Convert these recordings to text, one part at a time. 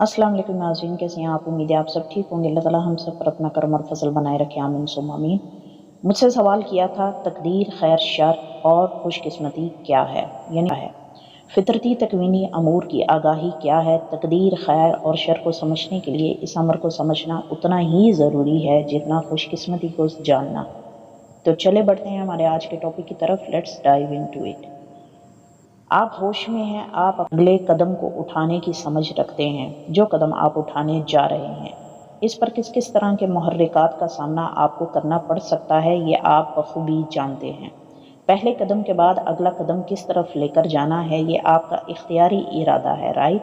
السلام علیکم ناظرین، کیسے ہیں آپ؟ امید ہے آپ سب ٹھیک ہوں گے۔ اللہ تعالیٰ ہم سب پر اپنا کرم اور فضل بنائے رکھے، آمین سم آمین۔ مجھ سے سوال کیا تھا، تقدیر، خیر، شر اور خوش قسمتی کیا ہے؟ یعنی ہے؟ فطرتی تکوینی امور کی آگاہی کیا ہے؟ تقدیر، خیر اور شر کو سمجھنے کے لیے اس امر کو سمجھنا اتنا ہی ضروری ہے جتنا خوش قسمتی کو جاننا۔ تو چلے بڑھتے ہیں ہمارے آج کے ٹاپک کی طرف۔ Let's dive into it آپ ہوش میں ہیں، آپ اگلے قدم کو اٹھانے کی سمجھ رکھتے ہیں، جو قدم آپ اٹھانے جا رہے ہیں۔ اس پر کس کس طرح کے محرکات کا سامنا آپ کو کرنا پڑ سکتا ہے، یہ آپ بخوبی جانتے ہیں۔ پہلے قدم کے بعد اگلا قدم کس طرف لے کر جانا ہے، یہ آپ کا اختیاری ارادہ ہے رائٹ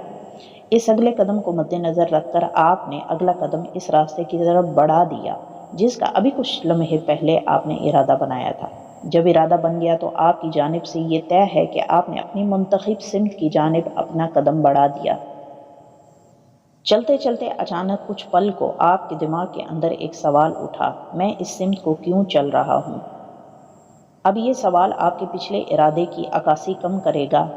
اس اگلے قدم کو مد نظر رکھ کر آپ نے اگلا قدم اس راستے کی طرف بڑھا دیا، جس کا ابھی کچھ لمحے پہلے آپ نے ارادہ بنایا تھا۔ جب ارادہ بن گیا تو آپ کی جانب سے یہ طے ہے کہ آپ نے اپنی منتخب سمت کی جانب اپنا قدم بڑھا دیا۔ چلتے چلتے اچانک کچھ پل کو آپ کے دماغ کے اندر ایک سوال اٹھا، میں اس سمت کو کیوں چل رہا ہوں؟ اب یہ سوال آپ کے پچھلے ارادے کی عکاسی کم کرے گا۔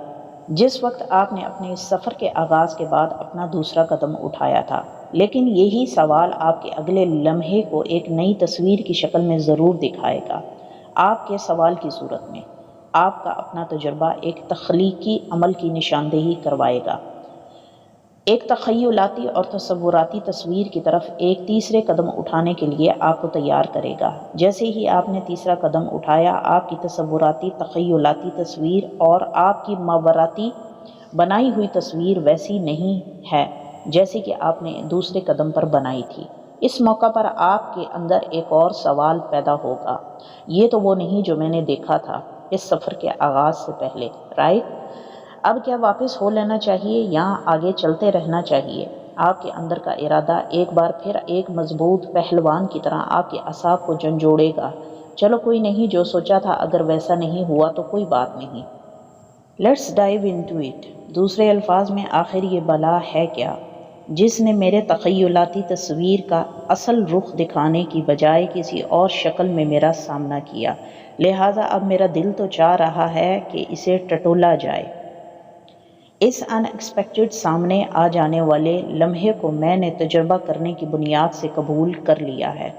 جس وقت آپ نے اپنے اس سفر کے آغاز کے بعد اپنا دوسرا قدم اٹھایا تھا۔ لیکن یہی سوال آپ کے اگلے لمحے کو ایک نئی تصویر کی شکل میں ضرور دکھائے گا۔ آپ کے سوال کی صورت میں آپ کا اپنا تجربہ ایک تخلیقی عمل کی نشاندہی کروائے گا۔ ایک تخیلاتی اور تصوراتی تصویر کی طرف ایک تیسرے قدم اٹھانے کے لیے آپ کو تیار کرے گا۔ جیسے ہی آپ نے تیسرا قدم اٹھایا، آپ کی تصوراتی تخیلاتی تصویر اور آپ کی ماوراتی بنائی ہوئی تصویر ویسی نہیں ہے جیسے کہ آپ نے دوسرے قدم پر بنائی تھی۔ اس موقع پر آپ کے اندر ایک اور سوال پیدا ہوگا۔ یہ تو وہ نہیں جو میں نے دیکھا تھا، اس سفر کے آغاز سے پہلے رائٹ اب کیا واپس ہو لینا چاہیے یا آگے چلتے رہنا چاہیے؟ آپ کے اندر کا ارادہ ایک بار پھر ایک مضبوط پہلوان کی طرح آپ کے اصاب کو جنجوڑے گا۔ چلو کوئی نہیں، جو سوچا تھا اگر ویسا نہیں ہوا تو کوئی بات نہیں۔ Let's dive into it دوسرے الفاظ میں آخر یہ بلا ہے کیا؟ جس نے میرے تخیلاتی تصویر کا اصل رخ دکھانے کی بجائے کسی اور شکل میں میرا سامنا کیا۔ لہٰذا اب میرا دل تو چاہ رہا ہے کہ اسے ٹٹولا جائے۔ اس ان ایکسپیکٹڈ سامنے آ جانے والے لمحے کو میں نے تجربہ کرنے کی بنیاد سے قبول کر لیا ہے۔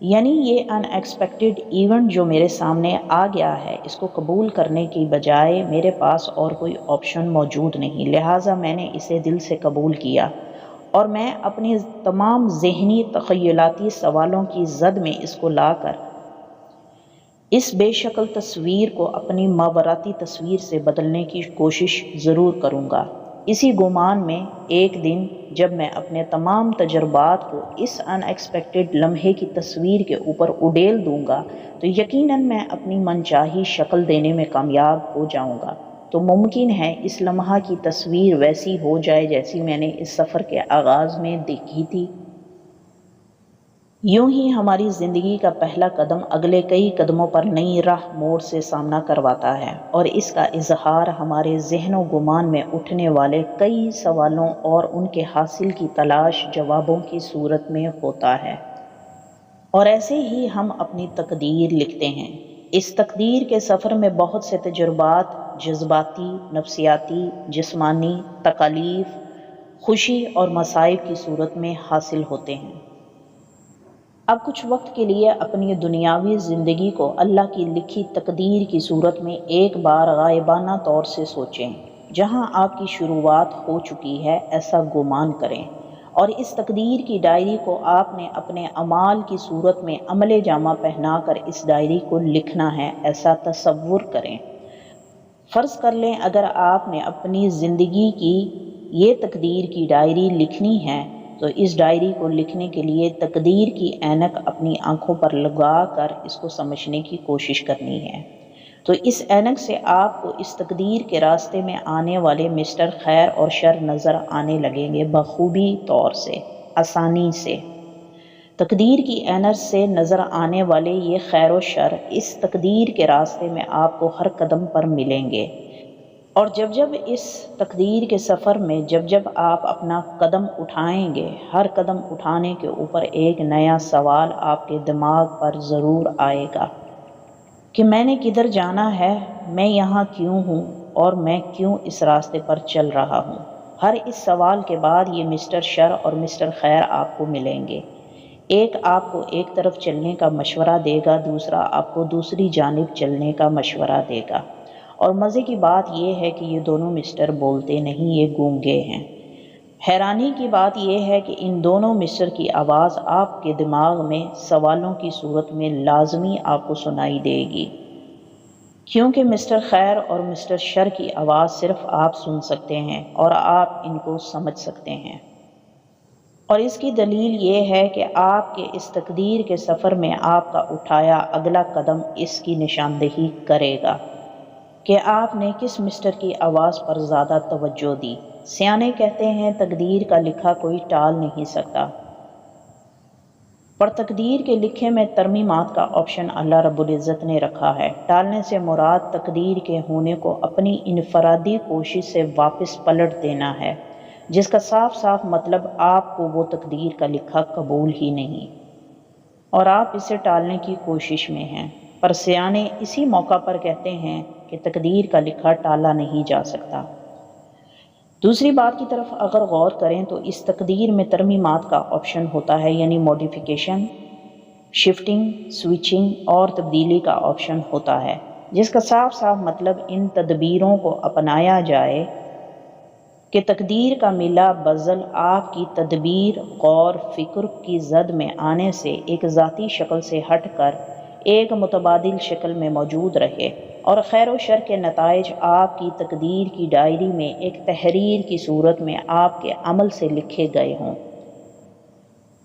یعنی یہ ان ایکسپیکٹڈ ایونٹ جو میرے سامنے آ گیا ہے، اس کو قبول کرنے کی بجائے میرے پاس اور کوئی آپشن موجود نہیں۔ لہٰذا میں نے اسے دل سے قبول کیا۔ اور میں اپنی تمام ذہنی تخیلاتی سوالوں کی زد میں اس کو لا کر اس بے شکل تصویر کو اپنی ماوراتی تصویر سے بدلنے کی کوشش ضرور کروں گا۔ اسی گمان میں ایک دن جب میں اپنے تمام تجربات کو اس ان ایکسپیکٹڈ لمحے کی تصویر کے اوپر اڈیل دوں گا، تو یقیناً میں اپنی منچاہی شکل دینے میں کامیاب ہو جاؤں گا۔ تو ممکن ہے اس لمحہ کی تصویر ویسی ہو جائے جیسی میں نے اس سفر کے آغاز میں دیکھی تھی۔ یوں ہی ہماری زندگی کا پہلا قدم اگلے کئی قدموں پر نئی راہ موڑ سے سامنا کرواتا ہے اور اس کا اظہار ہمارے ذہن و گمان میں اٹھنے والے کئی سوالوں اور ان کے حاصل کی تلاش جوابوں کی صورت میں ہوتا ہے۔ اور ایسے ہی ہم اپنی تقدیر لکھتے ہیں۔ اس تقدیر کے سفر میں بہت سے تجربات، جذباتی، نفسیاتی، جسمانی، تکالیف، خوشی اور مصائب کی صورت میں حاصل ہوتے ہیں۔ اب کچھ وقت کے لیے اپنی دنیاوی زندگی کو اللہ کی لکھی تقدیر کی صورت میں ایک بار غائبانہ طور سے سوچیں، جہاں آپ کی شروعات ہو چکی ہے، ایسا گمان کریں۔ اور اس تقدیر کی ڈائری کو آپ نے اپنے اعمال کی صورت میں عمل جامہ پہنا کر اس ڈائری کو لکھنا ہے، ایسا تصور کریں۔ فرض کر لیں اگر آپ نے اپنی زندگی کی یہ تقدیر کی ڈائری لکھنی ہے، تو اس ڈائری کو لکھنے کے لیے تقدیر کی اینک اپنی آنکھوں پر لگا کر اس کو سمجھنے کی کوشش کرنی ہے۔ تو اس اینک سے آپ کو اس تقدیر کے راستے میں آنے والے مسٹر خیر اور شر نظر آنے لگیں گے بخوبی طور سے، آسانی سے۔ تقدیر کی اینر سے نظر آنے والے یہ خیر و شر اس تقدیر کے راستے میں آپ کو ہر قدم پر ملیں گے۔ اور جب جب اس تقدیر کے سفر میں جب جب آپ اپنا قدم اٹھائیں گے، ہر قدم اٹھانے کے اوپر ایک نیا سوال آپ کے دماغ پر ضرور آئے گا۔ کہ میں نے کدھر جانا ہے، میں یہاں کیوں ہوں اور میں کیوں اس راستے پر چل رہا ہوں؟ ہر اس سوال کے بعد یہ مسٹر شر اور مسٹر خیر آپ کو ملیں گے۔ ایک آپ کو ایک طرف چلنے کا مشورہ دے گا، دوسرا آپ کو دوسری جانب چلنے کا مشورہ دے گا۔ اور مزے کی بات یہ ہے کہ یہ دونوں مسٹر بولتے نہیں، یہ گونگے ہیں۔ حیرانی کی بات یہ ہے کہ ان دونوں مسٹر کی آواز آپ کے دماغ میں سوالوں کی صورت میں لازمی آپ کو سنائی دے گی۔ کیونکہ مسٹر خیر اور مسٹر شر کی آواز صرف آپ سن سکتے ہیں اور آپ ان کو سمجھ سکتے ہیں۔ اور اس کی دلیل یہ ہے کہ آپ کے اس تقدیر کے سفر میں آپ کا اٹھایا اگلا قدم اس کی نشاندہی کرے گا کہ آپ نے کس مسٹر کی آواز پر زیادہ توجہ دی۔ سیانے کہتے ہیں، تقدیر کا لکھا کوئی ٹال نہیں سکتا۔ پر تقدیر کے لکھے میں ترمیمات کا آپشن اللہ رب العزت نے رکھا ہے۔ ٹالنے سے مراد تقدیر کے ہونے کو اپنی انفرادی کوشش سے واپس پلٹ دینا ہے، جس کا صاف صاف مطلب آپ کو وہ تقدیر کا لکھا قبول ہی نہیں۔ اور آپ اسے ٹالنے کی کوشش میں ہیں۔ پر سیانے اسی موقع پر کہتے ہیں کہ تقدیر کا لکھا ٹالا نہیں جا سکتا۔ دوسری بات کی طرف اگر غور کریں تو اس تقدیر میں ترمیمات کا آپشن ہوتا ہے یعنی موڈیفیکیشن شفٹنگ سوئچنگ اور تبدیلی کا آپشن ہوتا ہے، جس کا صاف صاف مطلب ان تدبیروں کو اپنایا جائے کہ تقدیر کا ملا بزل آپ کی تدبیر، غور، فکر کی زد میں آنے سے ایک ذاتی شکل سے ہٹ کر ایک متبادل شکل میں موجود رہے۔ اور خیر و شر کے نتائج آپ کی تقدیر کی ڈائری میں ایک تحریر کی صورت میں آپ کے عمل سے لکھے گئے ہوں۔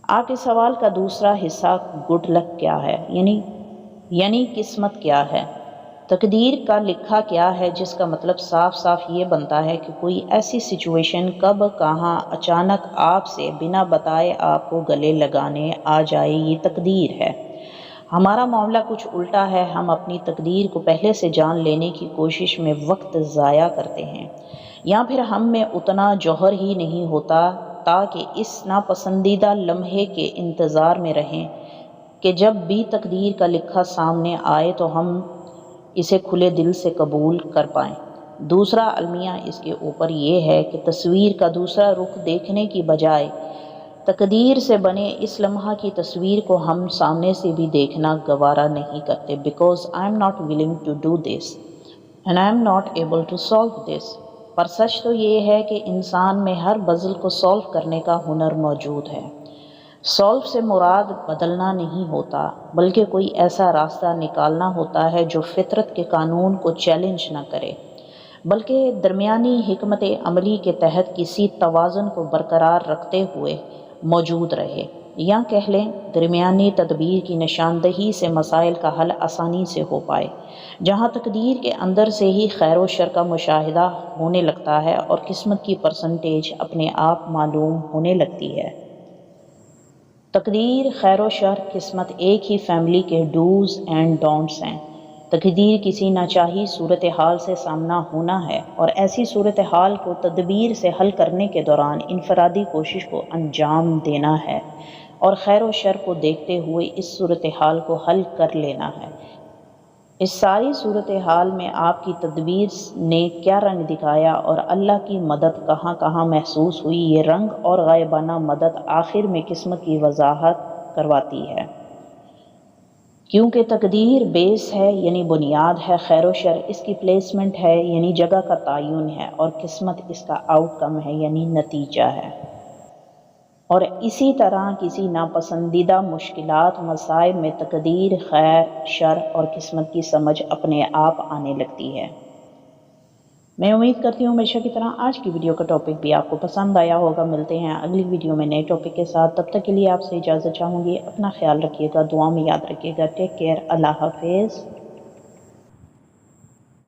آپ کے سوال کا دوسرا حصہ گڈ لک کیا ہے؟ یعنی یعنی قسمت کیا ہے؟ تقدیر کا لکھا کیا ہے، جس کا مطلب صاف صاف یہ بنتا ہے کہ کوئی ایسی سچویشن کب کہاں اچانک آپ سے بنا بتائے آپ کو گلے لگانے آ جائے، یہ تقدیر ہے۔ ہمارا معاملہ کچھ الٹا ہے، ہم اپنی تقدیر کو پہلے سے جان لینے کی کوشش میں وقت ضائع کرتے ہیں۔ یا پھر ہم میں اتنا جوہر ہی نہیں ہوتا تاکہ اس ناپسندیدہ لمحے کے انتظار میں رہیں کہ جب بھی تقدیر کا لکھا سامنے آئے تو ہم اسے کھلے دل سے قبول کر پائیں۔ دوسرا المیہ اس کے اوپر یہ ہے کہ تصویر کا دوسرا رخ دیکھنے کی بجائے تقدیر سے بنے اس لمحہ کی تصویر کو ہم سامنے سے بھی دیکھنا گوارا نہیں کرتے because I am not willing to do this and I am not able to solve this پر سچ تو یہ ہے کہ انسان میں ہر بزل کو سالو کرنے کا ہنر موجود ہے۔ سالو سے مراد بدلنا نہیں ہوتا، بلکہ کوئی ایسا راستہ نکالنا ہوتا ہے جو فطرت کے قانون کو چیلنج نہ کرے۔ بلکہ درمیانی حکمت عملی کے تحت کسی توازن کو برقرار رکھتے ہوئے موجود رہے۔ یا کہہ لیں، درمیانی تدبیر کی نشاندہی سے مسائل کا حل آسانی سے ہو پائے۔ جہاں تقدیر کے اندر سے ہی خیر و شر کا مشاہدہ ہونے لگتا ہے اور قسمت کی پرسنٹیج اپنے آپ معلوم ہونے لگتی ہے۔ تقدیر، خیر و شر، قسمت ایک ہی فیملی کے ڈوز اینڈ ڈونٹس ہیں۔ تقدیر کسی ناچاہی صورتحال سے سامنا ہونا ہے اور ایسی صورتحال کو تدبیر سے حل کرنے کے دوران انفرادی کوشش کو انجام دینا ہے اور خیر و شر کو دیکھتے ہوئے اس صورتحال کو حل کر لینا ہے۔ اس ساری صورتحال میں آپ کی تدبیر نے کیا رنگ دکھایا اور اللہ کی مدد کہاں کہاں محسوس ہوئی یہ رنگ اور غائبانہ مدد آخر میں قسمت کی وضاحت کرواتی ہے۔ کیونکہ تقدیر بیس ہے یعنی بنیاد ہے، خیر و شر، اس کی پلیسمنٹ ہے یعنی جگہ کا تعین ہے اور قسمت اس کا آؤٹ کم ہے یعنی نتیجہ ہے۔ اور اسی طرح کسی ناپسندیدہ مشکلات، مسائل میں تقدیر، خیر، شر اور قسمت کی سمجھ اپنے آپ آنے لگتی ہے۔ میں امید کرتی ہوں ہمیشہ کی طرح آج کی ویڈیو کا ٹاپک بھی آپ کو پسند آیا ہوگا۔ ملتے ہیں اگلی ویڈیو میں نئے ٹاپک کے ساتھ۔ تب تک کے لیے آپ سے اجازت چاہوں گی، اپنا خیال رکھیے گا دعا میں یاد رکھیے گا۔ ٹیک کیئر اللہ حافظ۔